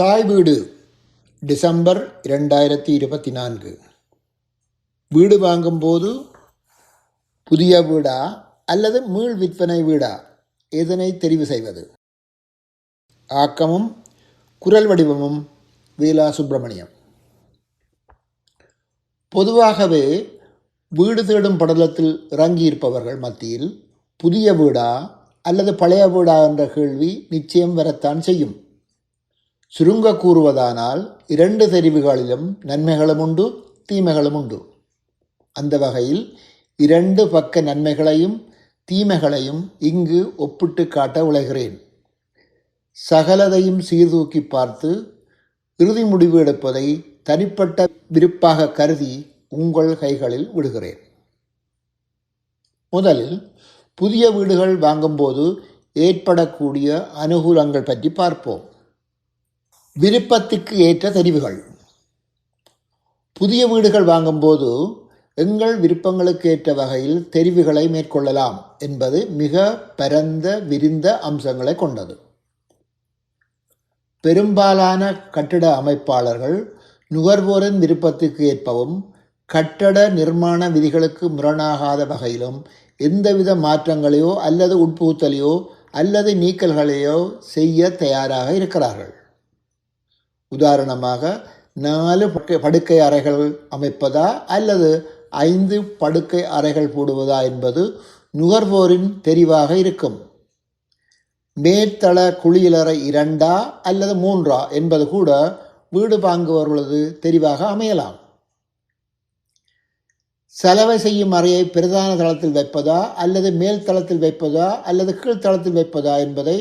தாய் வீடு டிசம்பர் இரண்டாயிரத்தி இருபத்தி நான்கு. வீடு வாங்கும்போது புதிய வீடா அல்லது மீள் விற்பனை வீடா? எதனை தெரிவு செய்வது? ஆக்கமும் குரல் வடிவமும் வீலா சுப்பிரமணியம். பொதுவாகவே வீடு தேடும் படலத்தில் இறங்கியிருப்பவர்கள் மத்தியில் புதிய வீடா அல்லது பழைய வீடா என்ற கேள்வி நிச்சயம் வரத்தான் செய்யும். சுருங்க கூறுவதானால் இரண்டு தெரிவுகளிலும் நன்மைகளும் உண்டு தீமைகளும் உண்டு. அந்த வகையில் இரண்டு பக்க நன்மைகளையும் தீமைகளையும் இங்கு ஒப்பிட்டு காட்ட உழைகிறேன். சகலதையும் சீர்தூக்கி பார்த்து இறுதி முடிவு எடுப்பதை தனிப்பட்ட விருப்பாக கருதி உங்கள் கைகளில் விடுகிறேன். முதலில் புதிய வீடுகள் வாங்கும்போது ஏற்படக்கூடிய அனுகூலங்கள் பற்றி பார்ப்போம். விருப்பத்துக்கு ஏற்ற தெரிவுகள் புதிய வீடுகள் வாங்கும்போது எங்கள் விருப்பங்களுக்கு ஏற்ற வகையில் தெரிவுகளை மேற்கொள்ளலாம் என்பது மிக பரந்த விரிந்த அம்சங்களை கொண்டது. பெரும்பாலான கட்டிட அமைப்பாளர்கள் நுகர்வோரின் விருப்பத்துக்கு ஏற்பவும் கட்டட நிர்மாண விதிகளுக்கு முரணாகாத வகையிலும் எந்தவித மாற்றங்களையோ அல்லது உட்புகுத்தலையோ அல்லது நீக்கல்களையோ செய்ய தயாராக இருக்கிறார்கள். உதாரணமாக நாலு படுக்கை அறைகள் அமைப்பதா அல்லது ஐந்து படுக்கை அறைகள் போடுவதா என்பது நுகர்வோரின் தெரிவாக இருக்கும். மேற்தள குளியலறை இரண்டா அல்லது மூன்றா என்பது கூட வீடு வாங்குபவர்களது தெரிவாக அமையலாம். செலவை செய்யும் அறையை பிரதான தளத்தில் வைப்பதா அல்லது மேல் தளத்தில் வைப்பதா அல்லது கீழ்த்தளத்தில் வைப்பதா என்பதை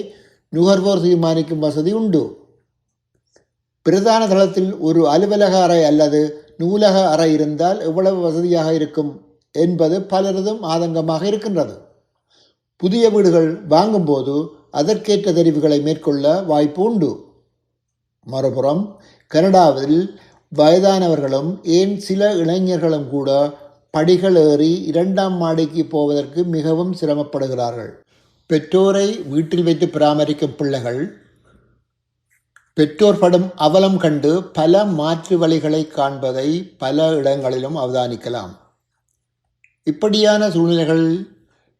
நுகர்வோர் தீர்மானிக்கும் வசதி உண்டு. பிரதான தளத்தில் ஒரு அலுவலக அறை அல்லது நூலக அறை இருந்தால் எவ்வளவு வசதியாக இருக்கும் என்பது பலரதும் ஆதங்கமாக இருக்கின்றது. புதிய வீடுகள் வாங்கும்போது அதற்கேற்ற தெரிவுகளை மேற்கொள்ள வாய்ப்பு உண்டு. மறுபுறம் கனடாவில் வயதானவர்களும் ஏன் சில இளைஞர்களும் கூட படிகள் ஏறி இரண்டாம் மாடிக்கு போவதற்கு மிகவும் சிரமப்படுகிறார்கள். பெற்றோரை வீட்டில் வைத்து பராமரிக்கும் பிள்ளைகள் பெற்றோர் படும் அவலம் கண்டு பல மாற்று வழிகளை காண்பதை பல இடங்களிலும் அவதானிக்கலாம். இப்படியான சூழ்நிலைகள்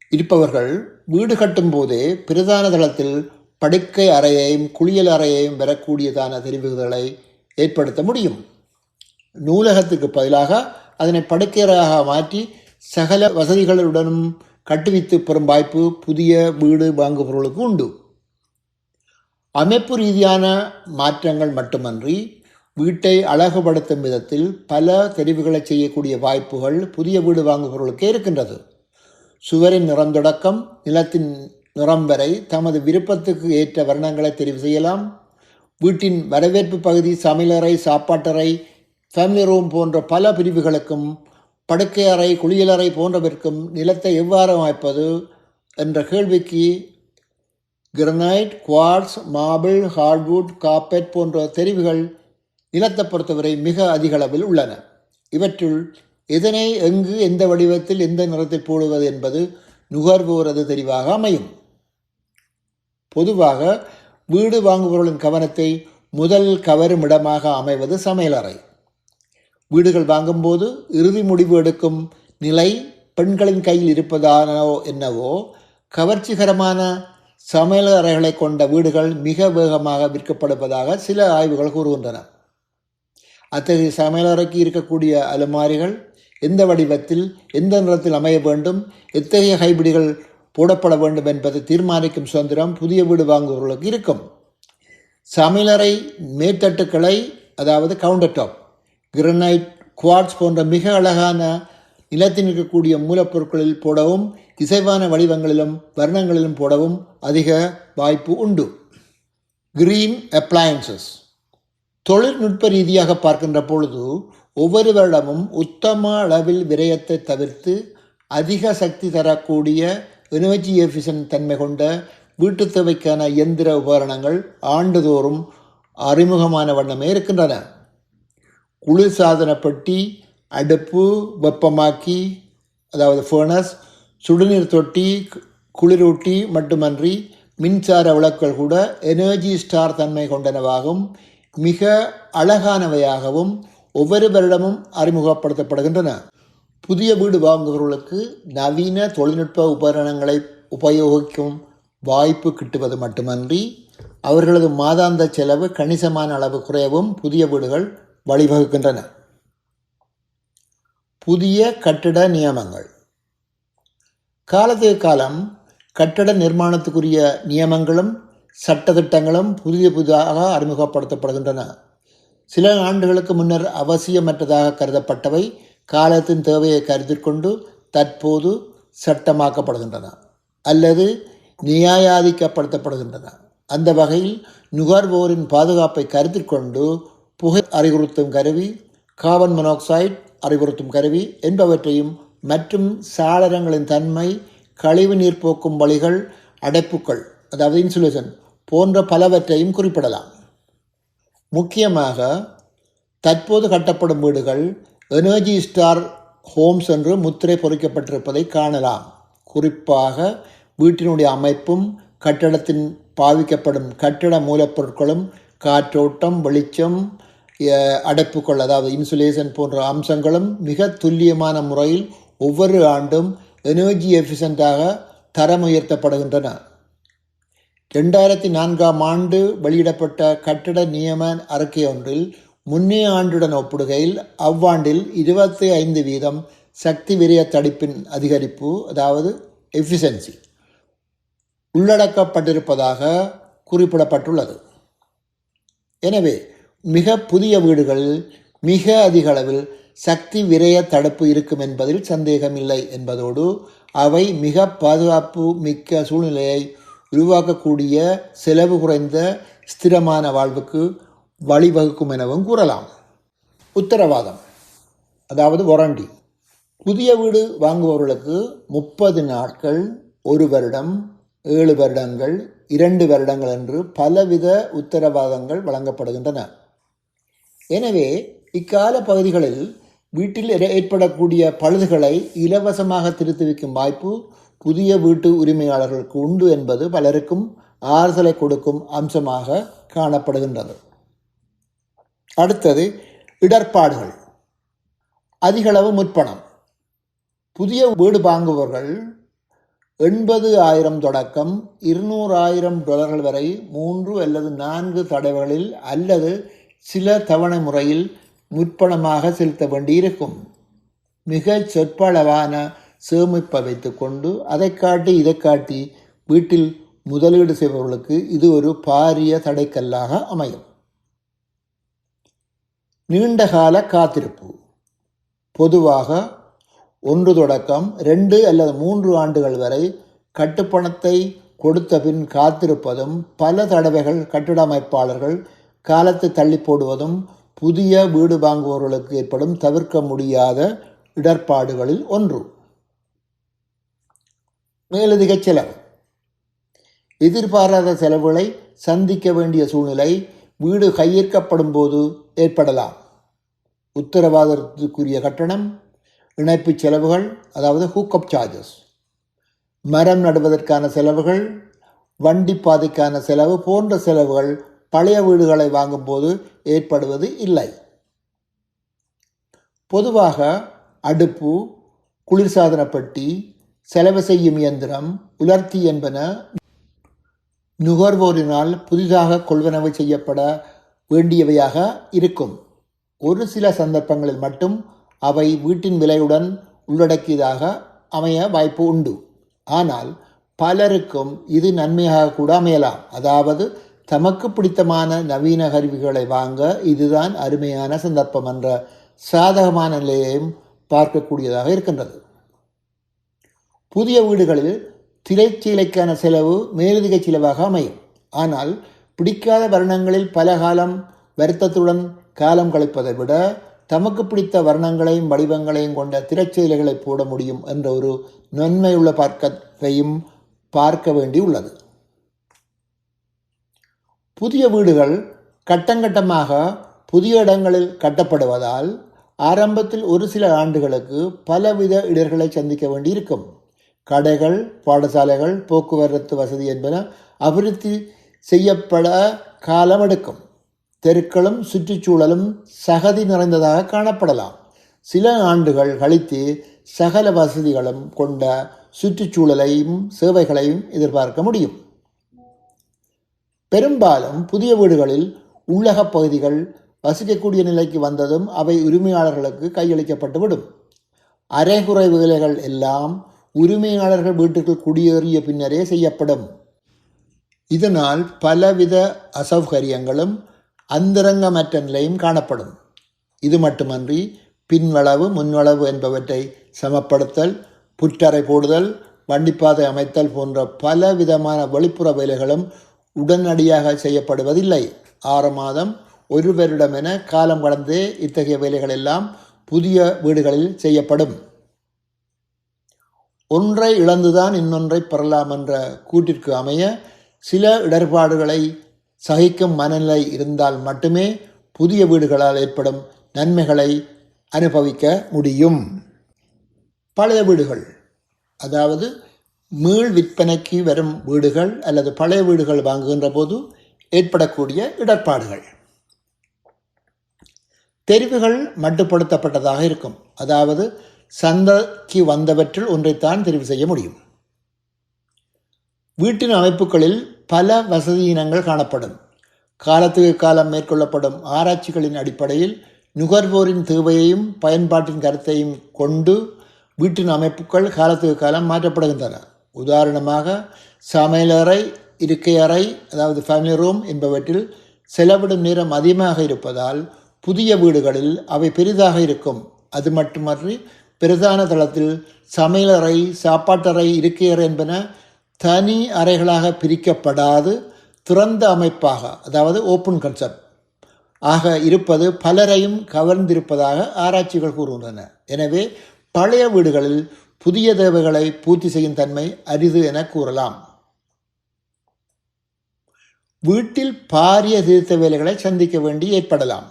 இருப்பவர்கள் வீடு கட்டும் போதே பிரதான தளத்தில் படுக்கை அறையையும் குளியல் அறையையும் பெறக்கூடியதான தெரிவுகளை ஏற்படுத்த முடியும். நூலகத்துக்கு பதிலாக அதனை படுக்கை அறையாக மாற்றி சகல வசதிகளுடனும் கட்டுவித்து பெறும் வாய்ப்பு புதிய வீடு வாங்குபவர்களுக்கு உண்டு. அமைப்பு ரீதியான மாற்றங்கள் மட்டுமன்றி வீட்டை அழகுபடுத்தும் விதத்தில் பல தெரிவுகளை செய்யக்கூடிய வாய்ப்புகள் புதிய வீடு வாங்குபவர்களுக்கே இருக்கின்றது. சுவரின் நிறம் தொடக்கம் நிலத்தின் நிறம் வரை தமது விருப்பத்துக்கு ஏற்ற வர்ணங்களை தெரிவு செய்யலாம். வீட்டின் வரவேற்பு பகுதி சமையலறை சாப்பாட்டறை ஃபேமிலி ரூம் போன்ற பல பிரிவுகளுக்கும் படுக்கை அறை குளியலறை போன்றவிற்கும் நிலத்தை எவ்வாறு அமைப்பது என்ற கேள்விக்கு granite quartz marble hardwood carpet போன்ற தெரிவுகள் நிலத்தை பொறுத்தவரை மிக அதிக அளவில் உள்ளன. இவற்றுள் எதனை எங்கு எந்த வடிவத்தில் எந்த நிறத்தில் போடுவது என்பது நுகர்வோரது தெரிவாக அமையும். பொதுவாக வீடு வாங்குபவர்களின் கவனத்தை முதல் கவரும் இடமாக அமைவது சமையலறை வீடுகள் வாங்கும்போது இறுதி முடிவு எடுக்கும் நிலை பெண்களின் கையில் இருப்பதானோ என்னவோ கவர்ச்சிகரமான சமையலறைகளை கொண்ட வீடுகள் மிக வேகமாக விற்கப்படுவதாக சில ஆய்வுகள் கூறுகின்றன. அத்தகைய சமையலறைக்கு இருக்கக்கூடிய அலுமாரிகள் எந்த வடிவத்தில் எந்த நிறத்தில் அமைய வேண்டும் எத்தகைய ஹைபிரிடுகள் போடப்பட வேண்டும் என்பதை தீர்மானிக்கும் சுதந்திரம் புதிய வீடு வாங்குபவர்களுக்கு இருக்கும். சமையலறை மேத்தட்டுக்களை அதாவது கவுண்டர் டாப் கிரனைட் குவார்ட்ஸ் போன்ற மிக அழகான நிலத்தில் இருக்கக்கூடிய மூலப்பொருட்களில் போடவும் இசைவான வடிவங்களிலும் வர்ணங்களிலும் போடவும் அதிக வாய்ப்பு உண்டு. கிரீன் அப்ளையன்சஸ் தொழில்நுட்ப ரீதியாக பார்க்கின்ற பொழுது ஒவ்வொரு வருடமும் உத்தம அளவில் விரயத்தை தவிர்த்து அதிக சக்தி தரக்கூடிய எனர்ஜி எஃபிஷன் தன்மை கொண்ட வீட்டு தேவைக்கான இயந்திர உபகரணங்கள் ஆண்டுதோறும் அறிமுகமான வண்ணமே இருக்கின்றன. குளிர்சாதன பெட்டி அடுப்பு வெப்பமாக்கி அதாவது ஃபர்னஸ் சுடுநீர் தொட்டி குளிரூட்டி மட்டுமன்றி மின்சார விளக்குகள் கூட எனர்ஜி ஸ்டார் தன்மை கொண்டனவாகவும் மிக அழகானவையாகவும் ஒவ்வொரு வருடமும் அறிமுகப்படுத்தப்படுகின்றன. புதிய வீடு வாங்குபவர்களுக்கு நவீன தொழில்நுட்ப உபகரணங்களை உபயோகிக்கும் வாய்ப்பு கிட்டுவது மட்டுமன்றி அவர்களது மாதாந்த செலவு கணிசமான அளவு குறையவும் புதிய வீடுகள் வழிவகுக்கின்றன. புதிய கட்டிட நியமங்கள். காலத்துக்கு காலம் கட்டட நிர்மாணத்துக்குரிய நியமங்களும் சட்டத்திட்டங்களும் புதிய புதிதாக அறிமுகப்படுத்தப்படுகின்றன. சில ஆண்டுகளுக்கு முன்னர் அவசியமற்றதாக கருதப்பட்டவை காலத்தின் தேவையை கருத்தில் கொண்டு தற்போது சட்டமாக்கப்படுகின்றன அல்லது நியாயாதிக்கப்படுத்தப்படுகின்றன. அந்த வகையில் நுகர்வோரின் பாதுகாப்பை கருத்தில் கொண்டு புகை அறிகுறுத்தும் கருவி கார்பன் மொனாக்சைடு அறிவுறுத்தும் கருவி என்பவற்றையும் மற்றும் சாளரங்களின் தன்மை கழிவு நீர் போக்கும் வழிகள் அடைப்புக்கள் அதாவது இன்சுலேஷன் போன்ற பலவற்றையும் குறிப்பிடலாம். முக்கியமாக தற்போது கட்டப்படும் வீடுகள் எனர்ஜி ஸ்டார் ஹோம்ஸ் என்று முத்திரை பொறிக்கப்பட்டிருப்பதை காணலாம். குறிப்பாக வீட்டினுடைய அமைப்பும் கட்டடத்தின் பாவிக்கப்படும் கட்டிட மூலப்பொருட்களும் காற்றோட்டம் வெளிச்சம் அடைப்புகள் அதாவது இன்சுலேஷன் போன்ற அம்சங்களும் மிக துல்லியமான முறையில் ஒவ்வொரு ஆண்டும் எனர்ஜி எஃபிஷியண்டாக தரம் உயர்த்தப்படுகின்றன. ரெண்டாயிரத்தி நான்காம் ஆண்டு வெளியிடப்பட்ட கட்டட நியம அறிக்கை ஒன்றில் முன்னைய ஆண்டுடன் ஒப்பிடுகையில் அவ்வாண்டில் இருபத்தி ஐந்து வீதம் சக்தி விரிய தடுப்பின் அதிகரிப்பு அதாவது எஃபிஷியன்சி உள்ளடக்கப்பட்டிருப்பதாக குறிப்பிடப்பட்டுள்ளது. எனவே மிக புதிய வீடுகளில் மிக அதிக அளவில் சக்தி விரய தடுப்பு இருக்கும் என்பதில் சந்தேகமில்லை என்பதோடு அவை மிக பாதுகாப்பு மிக்க சூழ்நிலையை உருவாக்கக்கூடிய செலவு குறைந்த ஸ்திரமான வாழ்வுக்கு வழிவகுக்கும் எனவும் கூறலாம். உத்தரவாதம். அதாவது வாரண்டி. புதிய வீடு வாங்குபவர்களுக்கு முப்பது நாட்கள் ஒரு வருடம் ஏழு வருடங்கள் இரண்டு வருடங்கள் என்று பலவித உத்தரவாதங்கள் வழங்கப்படுகின்றன. எனவே இக்கால பகுதிகளில் வீட்டில் ஏற்படக்கூடிய பழுதுகளை இலவசமாக திருத்தி வைக்கும் வாய்ப்பு புதிய வீட்டு உரிமையாளர்களுக்கு உண்டு என்பது பலருக்கும் ஆறுதலை கொடுக்கும் அம்சமாக காணப்படுகின்றது. அடுத்தது இடர்பாடுகள். அதிகளவு முற்பணம். புதிய வீடு வாங்குபவர்கள் எண்பது ஆயிரம் தொடக்கம் இருநூறாயிரம் டாலர்கள் வரை மூன்று அல்லது நான்கு தடவைகளில் அல்லது சில தவணை முறையில் முற்பணமாக செலுத்த வேண்டியிருக்கும். மிக சொற்பளவான சேமிப்பை வைத்துக்கொண்டு அதை காட்டி இதை காட்டி வீட்டில் முதலீடு செய்பவர்களுக்கு இது ஒரு பாரிய தடைக்கல்லாக அமையும். நீண்டகால காத்திருப்பு. பொதுவாக ஒன்று தொடக்கம் ரெண்டு அல்லது மூன்று ஆண்டுகள் வரை கட்டுப்பணத்தை கொடுத்த பின் காத்திருப்பதும் பல தடவைகள் கட்டிட அமைப்பாளர்கள் காலத்தை தள்ளி போடுவதும் புதிய வீடு வாங்குபவர்களுக்கு ஏற்படும் தவிர்க்க முடியாத இடர்பாடுகளில் ஒன்று. மேலதிக செலவு. எதிர்பாராத செலவுகளை சந்திக்க வேண்டிய சூழ்நிலை வீடு கையேற்கப்படும் போது ஏற்படலாம். உத்தரவாதத்துக்குரிய கட்டணம் இணைப்பு செலவுகள் அதாவது ஹூக்கப் சார்ஜஸ் மரம் நடுவதற்கான செலவுகள் வண்டி பாதைக்கான செலவு போன்ற செலவுகள் பழைய வீடுகளை வாங்கும்போது ஏற்படுவது இல்லை. பொதுவாக அடுப்பு குளிர்சாதன பெட்டி செலவு செய்யும் இயந்திரம் உலர்த்தி என்பன நுகர்வோரினால் புதிதாக கொள்வனவு செய்யப்பட வேண்டியவையாக இருக்கும். ஒரு சில சந்தர்ப்பங்களில் மட்டும் அவை வீட்டின் விலையுடன் உள்ளடக்கியதாக அமைய வாய்ப்பு உண்டு. ஆனால் பலருக்கும் இது நன்மையாக கூட அமையலாம். அதாவது தமக்கு பிடித்தமான நவீன கருவிகளை வாங்க இதுதான் அருமையான சந்தர்ப்பம் என்ற சாதகமான நிலையையும் பார்க்கக்கூடியதாக இருக்கின்றது. புதிய வீடுகளில் திரைச்சீலைக்கான செலவு மேலதிக செலவாக அமையும். ஆனால் பிடிக்காத வர்ணங்களில் பல காலம் வருத்தத்துடன் காலம் கழிப்பதை விட தமக்கு பிடித்த வர்ணங்களையும் வடிவங்களையும் கொண்ட திரைச்சீலைகளை போட முடியும் என்ற ஒரு நன்மையுள்ள பார்க்கத்தையும் பார்க்க வேண்டி உள்ளது புதிய வீடுகள் கட்டங்கட்டமாக புதிய இடங்களில் கட்டப்படுவதால் ஆரம்பத்தில் ஒரு சில ஆண்டுகளுக்கு பலவித இடர்களை சந்திக்க வேண்டியிருக்கும். கடைகள் பாடசாலைகள் போக்குவரத்து வசதி என்பன அபிவிருத்தி செய்யப்பட காலம் எடுக்கும். தெருக்களும் சுற்றுச்சூழலும் சகதி நிறைந்ததாக காணப்படலாம். சில ஆண்டுகள் கழித்து சகல வசதிகளும் கொண்ட சுற்றுச்சூழலையும் சேவைகளையும் எதிர்பார்க்க முடியும். பெரும்பாலும் புதிய வீடுகளில் உள்ளகப் பகுதிகள் வசிக்கக்கூடிய நிலைக்கு வந்ததும் அவை உரிமையாளர்களுக்கு கையளிக்கப்பட்டுவிடும். அரைகுறை வேலைகள் எல்லாம் உரிமையாளர்கள் வீட்டுக்குள் குடியேறிய பின்னரே செய்யப்படும். இதனால் பலவித அசௌகரியங்களும் அந்தரங்கமற்ற நிலையும் காணப்படும். இது மட்டுமன்றி பின்வளவு முன்வளவு என்பவற்றை சமப்படுத்தல் புற்றறை போடுதல் வண்டிப்பாதை அமைத்தல் போன்ற பல விதமான வெளிப்புற வேலைகளும் உடனடியாக செய்யப்படுவதில்லை. ஆறு மாதம் ஒரு வருடம் என காலம் கடந்தே இத்தகைய வேலைகள் எல்லாம் புதிய வீடுகளில் செய்யப்படும். ஒன்றை இழந்துதான் இன்னொன்றை பெறலாம் என்ற கூட்டிற்கு அமைய சில இடர்பாடுகளை சகிக்கும் மனநிலை இருந்தால் மட்டுமே புதிய வீடுகளால் ஏற்படும் நன்மைகளை அனுபவிக்க முடியும். பழைய வீடுகள் அதாவது மீள் விற்பனைக்கு வரும் வீடுகள் அல்லது பழைய வீடுகள் வாங்குகின்ற போது ஏற்படக்கூடிய இடர்பாடுகள். தெரிவுகள் மட்டுப்படுத்தப்பட்டதாக இருக்கும். அதாவது சந்தைக்கு வந்தவற்றில் ஒன்றைத்தான் தெரிவு செய்ய முடியும். வீட்டின் அமைப்புகளில் பல வசதியினங்கள் காணப்படும். காலத்துக்கு காலம் மேற்கொள்ளப்படும் ஆராய்ச்சிகளின் அடிப்படையில் நுகர்வோரின் தேவையையும் பயன்பாட்டின் கருத்தையும் கொண்டு வீட்டின் அமைப்புகள் காலத்துக்கு காலம் மாற்றப்படுகின்றன. உதாரணமாக சமையலறை இருக்கை அறை அதாவது ஃபேமிலி ரூம் என்பவற்றில் செலவிடும் நேரம் அதிகமாக இருப்பதால் புதிய வீடுகளில் அவை பெரிதாக இருக்கும். அது மட்டுமன்றி பிரதான தளத்தில் சமையலறை சாப்பாட்டறை இருக்கையறை என்பன தனி அறைகளாக பிரிக்கப்படாது திறந்த அமைப்பாக அதாவது ஓப்பன் கன்செப்ட் ஆக இருப்பது பலரையும் கவர்ந்திருப்பதாக ஆராய்ச்சிகள் கூறுகின்றன. எனவே பழைய வீடுகளில் புதிய தேவைகளை பூர்த்தி செய்யும் தன்மை அரிது என கூறலாம். வீட்டில் பாரிய திருத்த வேலைகளை சந்திக்க வேண்டி ஏற்படலாம்.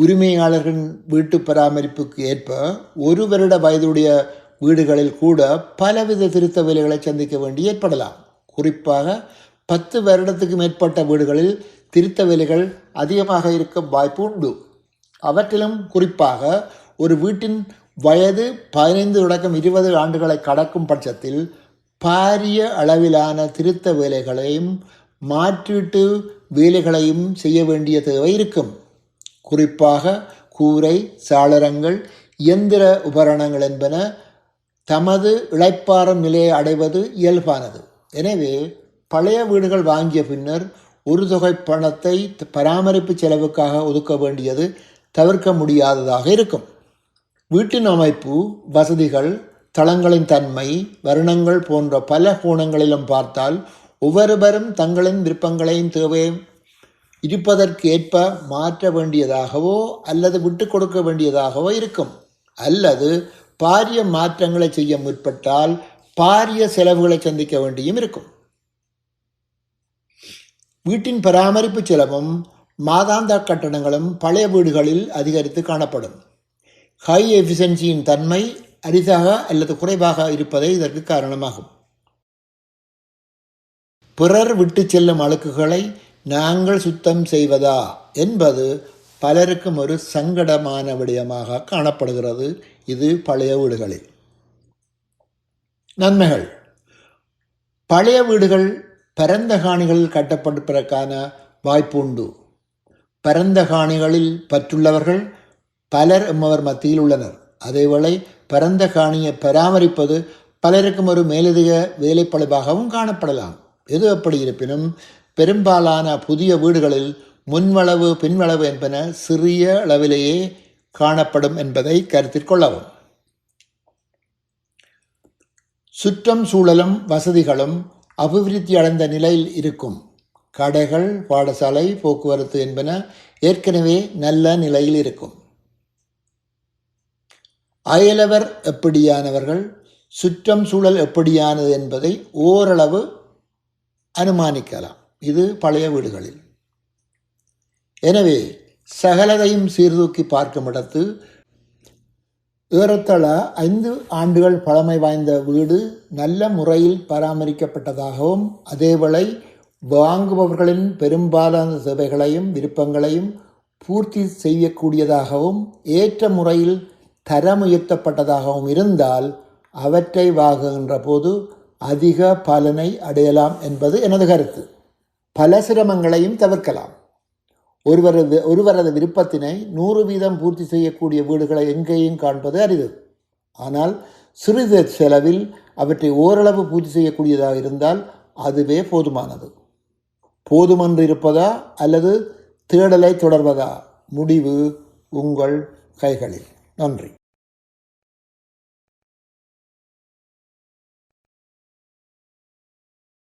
உரிமையாளர்களின் வீட்டு பராமரிப்புக்கு ஏற்ப ஒரு வருட வயதுடைய வீடுகளில் கூட பலவித திருத்த வேலைகளை சந்திக்க வேண்டி ஏற்படலாம். குறிப்பாக பத்து வருடத்துக்கு மேற்பட்ட வீடுகளில் திருத்த வேலைகள் அதிகமாக இருக்க வாய்ப்பு உண்டு. அவற்றிலும் குறிப்பாக ஒரு வீட்டின் வயது பதினைந்து தொடக்கம் இருபது ஆண்டுகளை கடக்கும் பட்சத்தில் பாரிய அளவிலான திருத்த வேலைகளையும் மாற்றீட்டு வேலைகளையும் செய்ய வேண்டிய தேவை இருக்கும். குறிப்பாக கூரை சாளரங்கள் இயந்திர உபகரணங்கள் என்பன தமது இழைப்பாறும் நிலையை அடைவது இயல்பானது. எனவே பழைய வீடுகள் வாங்கிய பின்னர் ஒரு தொகை பணத்தை பராமரிப்பு செலவுக்காக ஒதுக்க வேண்டியது தவிர்க்க முடியாததாக இருக்கும். வீட்டின் அமைப்பு வசதிகள் தளங்களின் தன்மை வருணங்கள் போன்ற பல கோணங்களிலும் பார்த்தால் ஒவ்வொருவரும் தங்களின் விருப்பங்களையும் தேவையும் இருப்பதற்கு ஏற்ப மாற்ற வேண்டியதாகவோ அல்லது விட்டு கொடுக்க வேண்டியதாகவோ இருக்கும். அல்லது பாரிய மாற்றங்களை செய்ய முற்பட்டால் பாரிய செலவுகளை சந்திக்க வேண்டியும் இருக்கும். வீட்டின் பராமரிப்பு செலவும் மாதாந்த கட்டணங்களும் பழைய வீடுகளில் அதிகரித்து காணப்படும். ஹை எஃபிஷியன்சியின் தன்மை அரிதாக அல்லது குறைவாக இருப்பதே இதற்கு காரணமாகும். பிறர் விட்டு செல்லும் அழுக்குகளை நாங்கள் சுத்தம் செய்வதா என்பது பலருக்கும் ஒரு சங்கடமான விடயமாக காணப்படுகிறது. இது பழைய வீடுகளில். நன்மைகள். பழைய வீடுகள் பரந்த காணிகளில் கட்டப்படுவதற்கான வாய்ப்பு உண்டு. பரந்த காணிகளில் பற்றுள்ளவர்கள் பலர் எம்மவர் மத்தியில் உள்ளனர். அதேவேளை பரந்த காணியை பராமரிப்பது பலருக்கும் ஒரு மேலதிக வேலைப்பளுவாகவும் காணப்படலாம். எது எப்படி இருப்பினும் பெரும்பாலான புதிய வீடுகளில் முன்வளவு பின்வளவு என்பன சிறிய அளவிலேயே காணப்படும் என்பதை கருத்தில் கொள்ளவும். சுற்றம் சூழலும் வசதிகளும் அபிவிருத்தி அடைந்த நிலையில் இருக்கும். கடைகள் பாடசாலை போக்குவரத்து என்பன ஏற்கனவே நல்ல நிலையில் இருக்கும். அயலவர் எப்படியானவர்கள் சுற்றம் சூழல் எப்படியானது என்பதை ஓரளவு அனுமானிக்கலாம். இது பழைய வீடுகளில். எனவே சகலதையும் சீர்தூக்கி பார்க்கும் இடத்து ஏறத்தாழ ஐந்து ஆண்டுகள் பழமை வாய்ந்த வீடு நல்ல முறையில் பராமரிக்கப்பட்டதாகவும் அதேவேளை வாங்குபவர்களின் பெரும்பாலான தேவைகளையும் விருப்பங்களையும் பூர்த்தி செய்யக்கூடியதாகவும் ஏற்ற முறையில் தரம் உயர்த்தப்பட்டதாகவும் இருந்தால் அவற்றை வாங்குகின்ற போது அதிக பலனை அடையலாம் என்பது எனது கருத்து. பல சிரமங்களையும் தவிர்க்கலாம். ஒருவரது ஒருவரது விருப்பத்தினை நூறு வீதம் பூர்த்தி செய்யக்கூடிய வீடுகளை எங்கேயும் காண்பது அரிது. ஆனால் சிறிது செலவில் அவற்றை ஓரளவு பூர்த்தி செய்யக்கூடியதாக இருந்தால் அதுவே போதுமானது. போதுமென்று இருப்பதா அல்லது தேடலை தொடர்வதா? முடிவு உங்கள் கைகளில். நன்றி